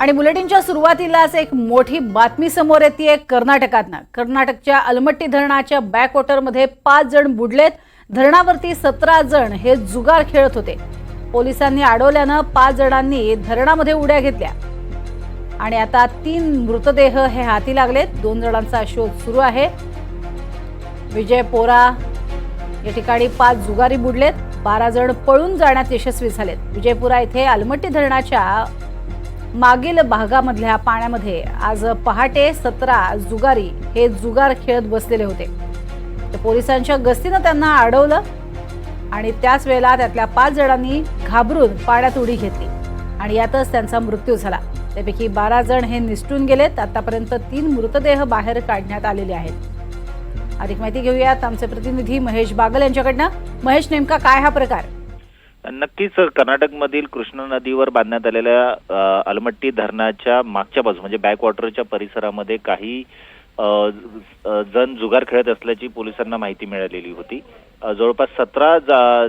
आणि बुलेटिनच्या सुरुवातीलाच एक मोठी बातमी समोर येते कर्नाटकातनं. कर्नाटकच्या अलमट्टी धरणाच्या बॅकवॉटरमध्ये पाच जण बुडलेत. धरणावरती सतरा जण हे जुगार खेळत होते. पोलिसांनी अडवल्यानं पाच जणांनी धरणामध्ये उड्या घेतल्या. आणि आता तीन मृतदेह हे हाती लागलेत. दोन जणांचा शोध सुरू आहे. विजय पोरा या ठिकाणी पाच जुगारी बुडलेत. बारा जण पळून जाण्यात यशस्वी झालेत. विजयपुरा इथे अलमट्टी धरणाच्या मागील भागामधल्या पाण्यामध्ये आज पहाटे सतरा जुगारी हे जुगार खेळत बसलेले होते. तर पोलिसांच्या गस्तीनं त्यांना अडवलं आणि त्याच वेळेला त्यातल्या पाच जणांनी घाबरून पाण्यात उडी घेतली आणि यातच त्यांचा मृत्यू झाला. त्यापैकी बारा जण हे निसटून गेलेत. आतापर्यंत तीन मृतदेह बाहेर काढण्यात आलेले आहेत. अधिक माहिती घेऊयात आमचे प्रतिनिधी महेश बागल यांच्याकडनं. महेश नेमका काय हा प्रकार? नक्कीच कर्नाटकमधील कृष्णा नदीवर बांधण्यात आलेल्या अलमट्टी धरणाच्या मागच्या बाजू म्हणजे बॅकवॉटरच्या परिसरामध्ये काही जण जुगार खेळत असल्याची पोलिसांना माहिती मिळालेली होती. जवळपास सतरा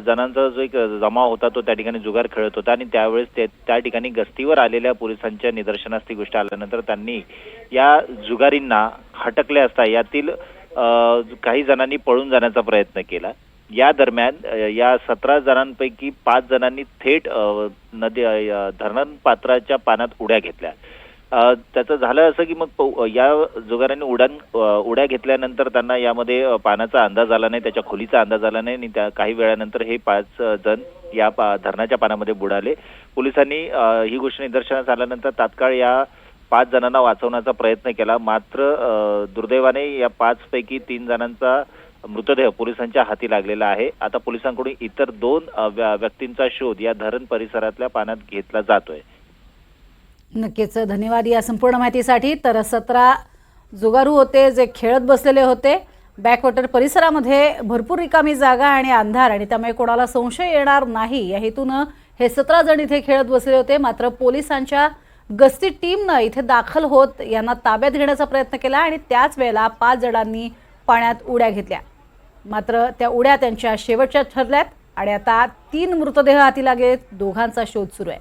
जणांचा जो एक जमाव होता तो त्या ठिकाणी जुगार खेळत होता आणि त्यावेळेस ते त्या ठिकाणी गस्तीवर आलेल्या पोलिसांच्या निदर्शनास ती गोष्ट आल्यानंतर त्यांनी या जुगारींना हटकले असता यातील काही जणांनी पळून जाण्याचा प्रयत्न केला. या दरम्यान या सतरा जणांपैकी पाच जणांनी थेट नदी धरण पात्राच्या पाण्यात उड्या घेतल्या. त्याचं झालं असं की मग या जुगारांनी उड्यान उड्या घेतल्यानंतर त्यांना यामध्ये पाण्याचा अंदाज आला नाही त्याच्या खोलीचा अंदाज आला नाही आणि त्या काही वेळानंतर हे पाच जण या पा धरणाच्या पाण्यामध्ये बुडाले. पोलिसांनी ही गोष्ट निदर्शनास आल्यानंतर तात्काळ या पाच जणांना वाचवण्याचा प्रयत्न केला. मात्र दुर्दैवाने या पाच पैकी तीन जणांचा मृतदेह पोलिसांच्या हाती लागलेला आहे. आता पोलिसांकडून इतर दोन व्य- व्यक्तींचा शोध या धरण परिसरातल्या पाण्यात घेतला जातोय. नक्कीच. धन्यवाद या संपूर्ण माहितीसाठी. तर सतरा जुगारू होते जे खेळत बसलेले होते. बॅकवॉटर परिसरामध्ये भरपूर रिकामी जागा आणि अंधार आणि त्यामुळे कोणाला संशय येणार नाही. या हेतून हे सतरा जण इथे खेळत बसले होते. मात्र पोलिसांच्या गस्ती टीमनं इथे दाखल होत यांना ताब्यात घेण्याचा प्रयत्न केला आणि त्याच वेळेला पाच जणांनी पाण्यात उड्या घेतल्या. मात्र त्या उड्या त्यांच्या शेवटच्या ठरल्यात आणि आता तीन मृतदेह हाती लागलेत दोघांचा शोध सुरू आहे.